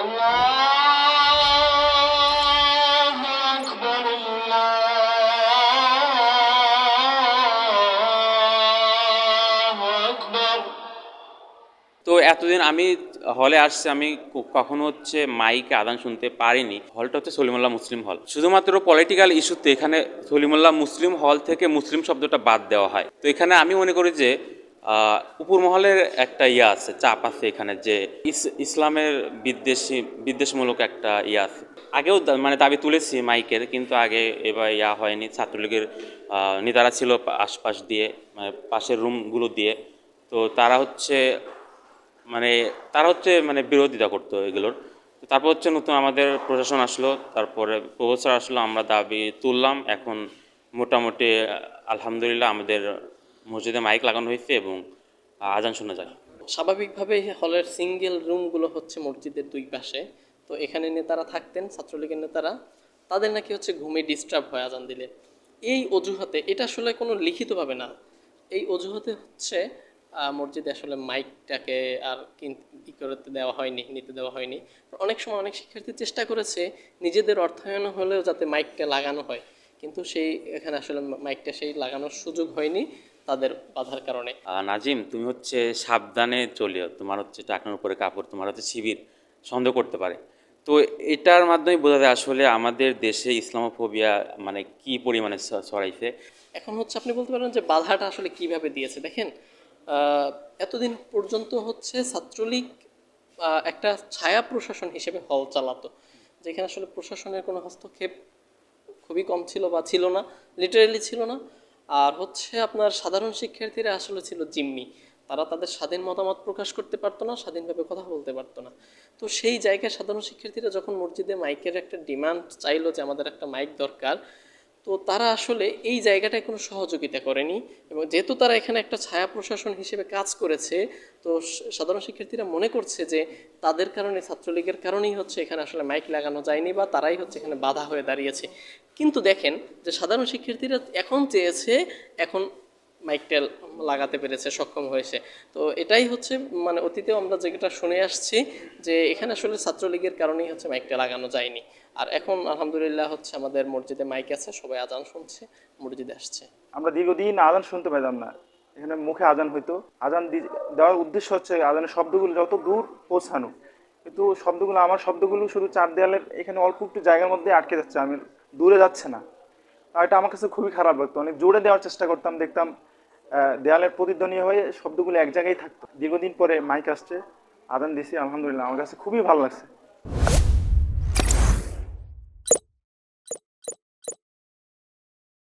তো এতদিন আমি হলে আসছি, আমি কখনো হচ্ছে মাইকে আদান শুনতে পারিনি। হলটা হচ্ছে সলিমুল্লাহ মুসলিম হল শুধুমাত্র পলিটিক্যাল ইস্যুতে এখানে সলিমুল্লাহ মুসলিম হল থেকে মুসলিম শব্দটা বাদ দেওয়া হয়। তো এখানে আমি মনে করি যে উপর মহলের একটা ইয়ে আছে, চাপ আছে এখানে যে ইস- ইসলামের বিদ্বেষী, বিদ্বেষমূলক একটা ইয়ে আছে। আগেও মানে দাবি তুলেছি মাইকের, কিন্তু আগে এবার ইয়া হয়নি। ছাত্রলীগের নেতারা ছিল আশপাশ দিয়ে মানে পাশের রুমগুলো দিয়ে। তো তারা হচ্ছে মানে তারা হচ্ছে মানে বিরোধিতা করতো এগুলোর। তারপর হচ্ছে নতুন আমাদের প্রশাসন আসলো, তারপরে প্রফেসর আসলো, আমরা দাবি তুললাম। এখন মোটামুটি, আলহামদুলিল্লাহ আমাদের মসজিদে মাইক লাগানো হয়েছে এবং আজান শোনা যায়। স্বাভাবিকভাবে হলের সিঙ্গেল রুমগুলো হচ্ছে মসজিদের দুই পাশে। তো এখানে নেতারা থাকতেন, ছাত্রলীগের নেতারা। তাদের নাকি হচ্ছে ঘুমে ডিস্টার্ব হয় আজান দিলে। এই অজুহাতে, এটা আসলে কোনো লিখিতভাবে না। এই অজুহাতে হচ্ছে মসজিদে আসলে মাইকটাকে আর ই করতে দেওয়া হয়নি, নিতে দেওয়া হয়নি। অনেক সময় অনেক শিক্ষার্থী চেষ্টা করেছে নিজেদের অর্থায়ন হলেও যাতে মাইকটা লাগানো হয়। কিন্তু সেই এখানে আসলে মাইকটা সেই লাগানোর সুযোগ হয়নি তাদের বাধার কারণে। নাজিম তুমি হচ্ছে সাবধানে চলিও। তোমার হচ্ছে টাকার উপরে কাপড় তোমার হচ্ছে শিবির সন্দেহ করতে পারে। তো এটার মাধ্যমে বোঝা যায় আসলে আমাদের দেশে ইসলামোফোবিয়া মানে কি পরিমাণে ছড়াইছে। এখন হচ্ছে আপনি বলতে পারেন যে বাধাটা আসলে কীভাবে দিয়েছে? দেখেন এতদিন পর্যন্ত হচ্ছে ছাত্রলীগ একটা ছায়া প্রশাসন হিসেবে হল চালাতো যেখানে আসলে প্রশাসনের কোনো হস্তক্ষেপ খুবই কম ছিল বা ছিল না লিটারেলি ছিল না। আর হচ্ছে আপনার সাধারণ শিক্ষার্থীরা আসলে ছিল জিম্মি। তারা তাদের স্বাধীন মতামত প্রকাশ করতে পারতো না, স্বাধীনভাবে কথা বলতে পারতো না। তো সেই জায়গায় সাধারণ শিক্ষার্থীরা যখন মসজিদে মাইকের একটা ডিমান্ড চাইলো যে আমাদের একটা মাইক দরকার তো তারা আসলে এই জায়গাটায় কোনো সহযোগিতা করেনি এবং যেহেতু তারা এখানে একটা ছায়া প্রশাসন হিসেবে কাজ করেছে, তো সাধারণ শিক্ষার্থীরা মনে করছে যে তাদের কারণে, ছাত্রলীগের কারণেই হচ্ছে এখানে আসলে মাইক লাগানো যায়নি বা তারাই হচ্ছে এখানে বাধা হয়ে দাঁড়িয়েছে। কিন্তু দেখেন যে সাধারণ শিক্ষার্থীরা এখন চেয়েছে, এখন মাইকটা লাগাতে পেরেছে, সক্ষম হয়েছে। তো এটাই হচ্ছে মানে অতীতেও আমরা যেটা শুনে আসছি যে এখানে আসলে ছাত্রলীগের কারণেই হচ্ছে মাইকটা লাগানো যায়নি। আর এখন আলহামদুলিল্লাহ হচ্ছে আমাদের মসজিদে মাইক আছে, সবাই আজান শুনছে, মসজিদে আসছে। আমরা দীর্ঘদিন আজান শুনতে পেতাম না, এখানে মুখে আজান হইতো। আজান দেওয়ার উদ্দেশ্য হচ্ছে আজানের শব্দগুলো যত দূর পৌঁছানো, কিন্তু শব্দগুলো, আমার শব্দগুলো শুধু চার দেয়ালের এখানে অল্প একটু জায়গার মধ্যে আটকে যাচ্ছে, আমি দূরে যাচ্ছে না। আর এটা আমার কাছে খুবই খারাপ লাগতো, অনেক জোরে দেওয়ার চেষ্টা করতাম, দেখতাম দেয়ালের প্রতিধ্বনি হয়ে শব্দগুলো এক জায়গায় থাকতো। দীর্ঘদিন পরে মাইক আসছে। আদান দিছি, আলহামদুলিল্লাহ। আমার কাছে খুবই ভালো লাগছে।